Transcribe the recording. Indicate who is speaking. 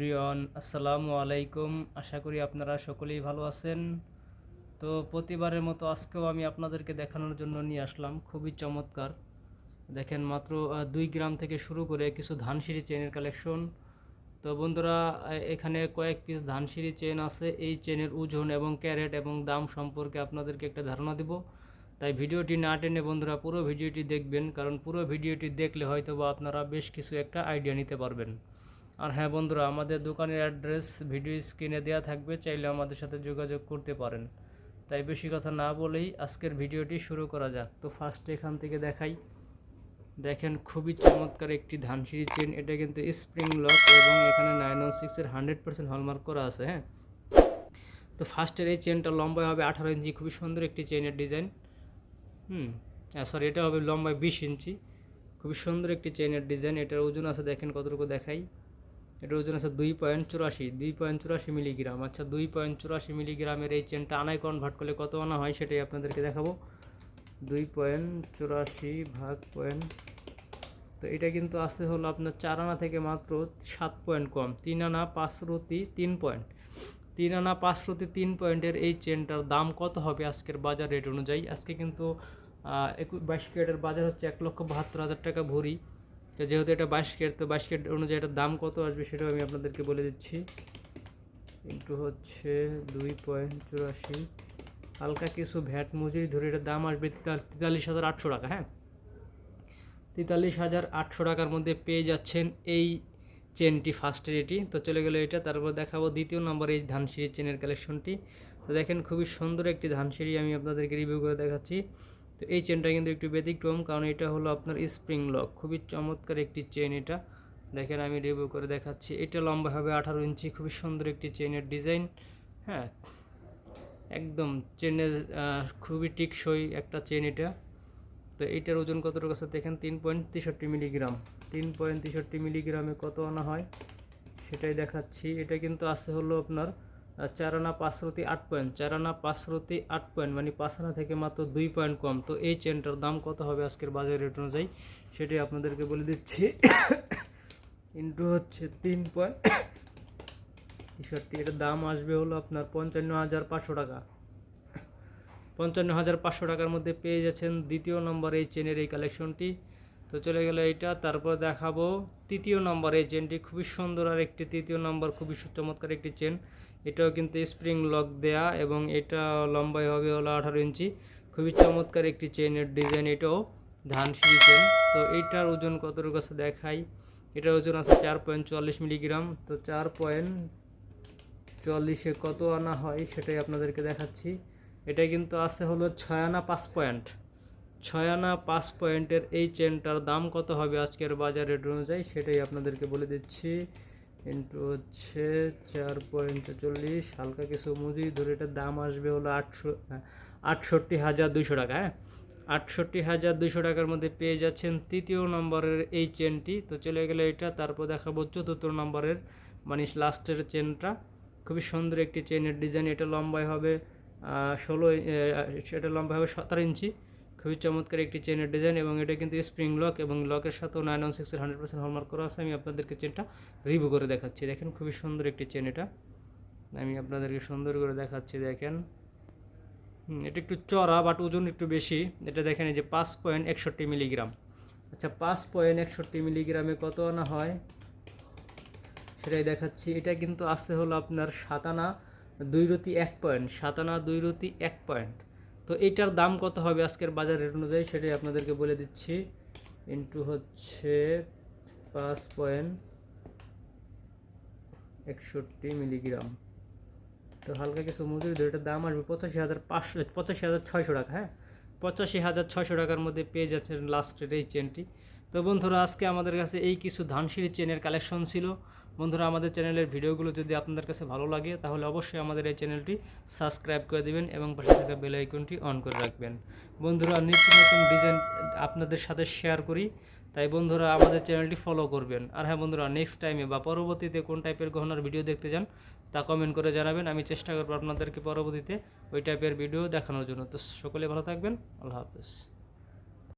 Speaker 1: প্রিয়ন, আসসালামু আলাইকুম। আশা করি আপনারা সকলেই ভালো আছেন। তো প্রতিবারের মতো আজকেও আমি আপনাদেরকে দেখানোর জন্য নিয়ে আসলাম। খুবই চমৎকার। দেখেন মাত্র দুই গ্রাম থেকে শুরু করে কিছু ধানসিঁড়ি চেনের কালেকশন। তো বন্ধুরা এখানে কয়েক পিস ধানসিঁড়ি চেন আছে। এই চেনের ওজন এবং ক্যারেট এবং দাম সম্পর্কে আপনাদেরকে একটা ধারণা দিব। তাই ভিডিওটি না টেনে বন্ধুরা পুরো ভিডিওটি দেখবেন, কারণ পুরো ভিডিওটি দেখলে হয়তো বা আপনারা বেশ কিছু একটা আইডিয়া নিতে পারবেন। আর হ্যাঁ বন্ধুরা, আমাদের দোকানের অ্যাড্রেস, ভিডিও স্ক্রিনে দেওয়া থাকবে, চাইলে আমাদের সাথে যোগাযোগ করতে পারেন। তাই বেশি কথা না বলেই আজকের ভিডিওটি শুরু করা যাক। তো ফার্স্টে এখান থেকে দেখাই। দেখেন, খুবই চমৎকার একটি ধানসিঁড়ি চেন এটা কিন্তু স্প্রিং লক এবং এখানে নাইন ওয়ান সিক্সের হান্ড্রেড পার্সেন্ট হলমার্ক করা আছে হ্যাঁ? তো ফার্স্টের এই চেনটা লম্বায় হবে আঠারো ইঞ্চি, খুবই সুন্দর একটি চেনের ডিজাইন হুম সরি এটা হবে লম্বায় বিশ ইঞ্চি। খুবই সুন্দর একটি চেনের ডিজাইন এটার ওজন আছে, দেখেন কতটুকু দেখাই। এটার ওজন আছে দুই পয়েন্ট চুরাশি, দুই পয়েন্ট চুরাশি মিলিগ্রাম। আচ্ছা দুই পয়েন্ট চুরাশি মিলিগ্রামের এই চেনটা আনায় কনভার্ট করলে কত আনা হয় সেটাই আপনাদেরকে দেখাবো। দুই পয়েন্ট চুরাশি ভাগ পয়েন্ট, তো এটা কিন্তু আসতে হলো আপনার চার আনা থেকে মাত্র সাত পয়েন্ট কম। তিন আনা পাঁচ রুতি তিন পয়েন্ট। তিন আনা পাঁচ তিন পয়েন্টের এই চেনটার দাম কত হবে আজকের বাজার রেট অনুযায়ী? আজকে কিন্তু একু বাইশ ক্যারেটের বাজার হচ্ছে এক লক্ষ বাহাত্তর হাজার টাকা ভরি। তো যেহেতু এটা বাইশ ক্যারেট, তো বাইশ ক্যারেট অনুযায়ী এটার দাম কত আসবে সেটাও আমি আপনাদেরকে বলে দিচ্ছি। ইন্টু হচ্ছে দুই পয়েন্ট চুরাশি। হালকা কিছু ভ্যাট মজুরি ধরে এটার দাম আসবে তেতাল্লিশ হাজার আটশো টাকা হ্যাঁ? তেতাল্লিশ হাজার আটশো টাকার মধ্যে পেয়ে যাচ্ছেন এই চেনটি ফার্স্টের এটি। তো চলে গেলো এটা, তারপর দেখাবো দ্বিতীয় নম্বর এই ধানসিঁড়ি চেনের কালেকশনটি তো দেখেন খুবই সুন্দর একটি ধানসিঁড়ি আমি আপনাদেরকে রিভিউ করে দেখাচ্ছি। তো এই চেনটা কিন্তু একটু ব্যতিক্রম, কারণ এটা হলো আপনার স্প্রিং লক খুবই চমৎকার একটি চেন এটা। দেখেন আমি রিভিউ করে দেখাচ্ছি। এটা লম্বা হবে আঠারো ইঞ্চি, খুবই সুন্দর একটি চেনের ডিজাইন হ্যাঁ একদম চেনের খুবই টিকসই একটা চেন এটা। তো এটার ওজন কতটুকু আছে দেখেন? তিন পয়েন্ট তেষট্টি মিলিগ্রাম তিন পয়েন্ট তেষট্টি মিলিগ্রামে কত আনা হয় সেটাই দেখাচ্ছি। এটা কিন্তু আছে হলো আপনার চার আনা পাঁচ রতি আট পয়েন্ট চার আনা পাঁচ রতি আট পয়েন্ট মানে পাঁচ আনা থেকে মাত্র দুই পয়েন্ট কম। তো এই চেনটার দাম কত হবে আজকের বাজার রেট অনুযায়ী? সেটাই আপনাদেরকে বলে দিচ্ছি। ইন্টু হচ্ছে তিন পয়েন্ট তেষট্টি এটার দাম আসবে হলো আপনার পঞ্চান্ন হাজার পাঁচশো টাকা। পঞ্চান্ন হাজার পাঁচশো টাকার মধ্যে পেয়ে যাচ্ছেন দ্বিতীয় নম্বর এই চেনের এই কালেকশনটি তো চলে গেল এইটা। তারপর দেখাবো তৃতীয় নম্বর। এই চেনটি খুবই সুন্দর আর একটি তৃতীয় নম্বর, খুবই চমৎকার একটি চেন এটাও কিন্তু স্প্রিং লক দেয়া এবং এটা লম্বাই হবে হলো আঠারো ইঞ্চি। খুবই চমৎকার একটি চেনের ডিজাইন এটাও ধানসিঁড়ি চেন তো এইটার ওজন কতটুকু আছে দেখাই। এটার ওজন আছে চার পয়েন্ট চুয়াল্লিশ মিলিগ্রাম তো চার পয়েন্ট চুয়াল্লিশে কত আনা হয় সেটাই আপনাদেরকে দেখাচ্ছি। এটা কিন্তু আছে হলো ছয় আনা পাঁচ পয়েন্ট ছয় আনা পাঁচ পয়েন্টের এই চেনটার দাম কত হবে আজকের বাজার রেট অনুযায়ী? সেটাই আপনাদেরকে বলে দিচ্ছি। ইন্টু হচ্ছে চার পয়েন্ট চল্লিশ, হালকা কিছু মজুরি ধরে এটার দাম আসবে হলো আটশো, আটষট্টি হাজার দুশো টাকা হ্যাঁ? আটষট্টি হাজার দুশো টাকার মধ্যে পেয়ে যাচ্ছেন তৃতীয় নম্বরের এই চেনটি। তো চলে গেলে এটা, তারপর দেখাবো চতুর্থ নম্বরের মানে লাস্টের চেনটা। খুবই সুন্দর একটি চেনের ডিজাইন। এটা লম্বায় হবে ষোলো সেটা লম্বা হবে সতেরো ইঞ্চি। খুবই চমৎকার একটি চেনের ডিজাইন এবং এটা কিন্তু স্প্রিং লক এবং লকের সাথেও নাইন ওয়ান সিক্সের হান্ড্রেড পার্সেন্ট হলমার্ক করা আছে। আমি আপনাদেরকে চেনটা রিভিউ করে দেখাচ্ছি। দেখেন, খুবই সুন্দর একটি চেন এটা। আমি আপনাদেরকে সুন্দর করে দেখাচ্ছি, দেখেন। এটা একটু চড়া বাট ওজন একটু বেশি। এটা দেখেন, এই যে পাঁচ পয়েন্ট একষট্টি মিলিগ্রাম আচ্ছা পাঁচ পয়েন্ট একষট্টি মিলিগ্রামে কত আনা হয়? সেটাই দেখাচ্ছি। এটা কিন্তু আসতে হলো আপনার সাতানা দুই রতি এক পয়েন্ট সাতানা দুই রতি এক পয়েন্ট তো এইটার দাম কত হবে আজকের বাজার রেট অনুযায়ী? সেটাই আপনাদেরকে বলে দিচ্ছি। ইন্টু হচ্ছে পাঁচ পয়েন্ট একষট্টি মিলিগ্রাম। তো হালকা কিছু মজুরি এটার দাম আসবে পঁচাশি হাজার পাঁচশো, পঁচাশি হাজার ছয়শো টাকা হ্যাঁ? পঁচাশি হাজার ছয়শো টাকার মধ্যে পেয়ে যাচ্ছেন লাস্টের এই চেনটি তো বন্ধুরা, আজকে আমাদের কাছে এই কিছু ধানসিঁড়ি চেনের কালেকশন ছিল। বন্ধুরা, আমাদের চ্যানেলের ভিডিওগুলো যদি আপনাদের কাছে ভালো লাগে, তাহলে অবশ্যই আমাদের এই চ্যানেলটি সাবস্ক্রাইব করে দেবেন এবং পাশে থাকা বেল আইকনটি অন করে রাখবেন। বন্ধুরা, নিত্য নতুন ডিজাইন আপনাদের সাথে শেয়ার করি। তাই বন্ধুরা, আমাদের চ্যানেলটি ফলো করবেন। আর হ্যাঁ বন্ধুরা নেক্সট টাইমে বা পরবর্তীতে কোন টাইপের গহনার ভিডিও দেখতে চান, তা কমেন্ট করে জানাবেন। আমি চেষ্টা করব আপনাদেরকে পরবর্তীতে ওই টাইপের ভিডিও দেখানোর জন্য। তো সকলে ভালো থাকবেন। আল্লাহ হাফেজ।